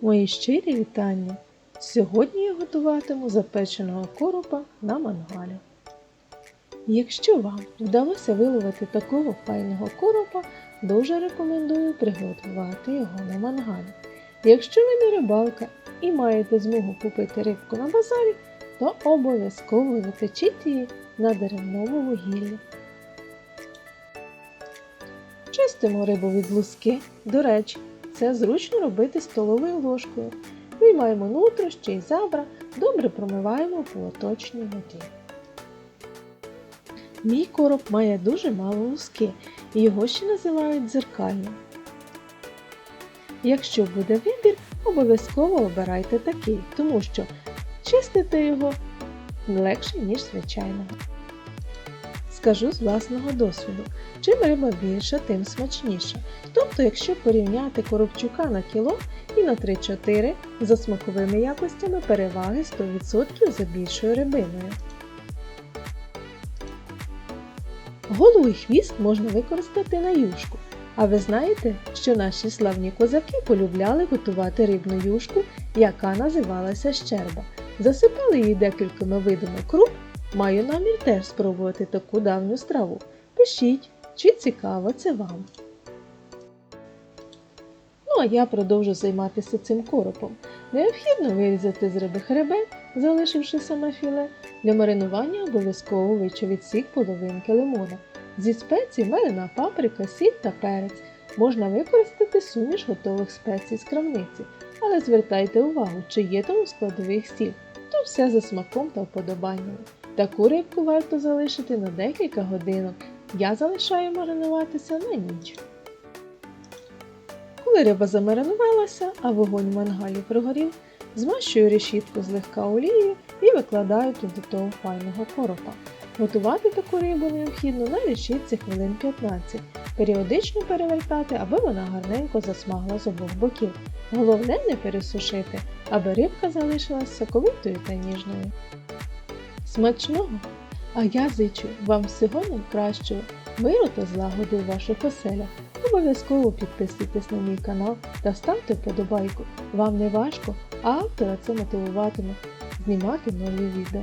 Мої щирі вітання! Сьогодні я готуватиму запеченого коропа на мангалі. Якщо вам вдалося виловити такого файного коропа, дуже рекомендую приготувати його на мангалі. Якщо ви не рибалка і маєте змогу купити рибку на базарі, то обов'язково запечіть її на деревному вугіллі. Чистимо рибу від луски. До речі, це зручно робити столовою ложкою. Виймаємо нутрощі і забра, добре промиваємо в поточній воді. Мій короб має дуже мало луски, і його ще називають дзеркальним. Якщо буде вибір, обов'язково обирайте такий, тому що чистити його легше, ніж звичайного. Скажу з власного досвіду, чим риба більша, тим смачніша. Тобто, якщо порівняти коробчука на кіло і на 3-4 за смаковими якостями переваги 100% за більшою рибиною. Голову і хвіст можна використати на юшку. А ви знаєте, що наші славні козаки полюбляли готувати рибну юшку, яка називалася щерба. Засипали її декількома видами круп, маю намір теж спробувати таку давню страву. Пишіть, чи цікаво це вам. Ну а я продовжу займатися цим коропом. Необхідно вирізати з риби хребет, залишивши саме філе. Для маринування обов'язково вичу відсік половинки лимона. Зі спецій мелена паприка, сіль та перець. Можна використати суміш готових спецій з крамниці, але звертайте увагу, чи є там у складових сіль, то все за смаком та вподобаннями. Таку рибку варто залишити на декілька годинок. Я залишаю маринуватися на ніч. Коли риба замаринувалася, а вогонь в мангалі прогорів, змащую решітку злегка олією і викладаю туди того файного коропа. Готувати таку рибу необхідно на решітці хвилин 15, періодично перевертати, аби вона гарненько засмагла з обох боків. Головне не пересушити, аби рибка залишилась соковитою та ніжною. Смачного! А я зичу вам всього найкращого, миру та злагоди у ваших оселях. Обов'язково підписуйтесь на мій канал та ставте вподобайку. Вам не важко, а автора це мотивуватиме знімати нові відео.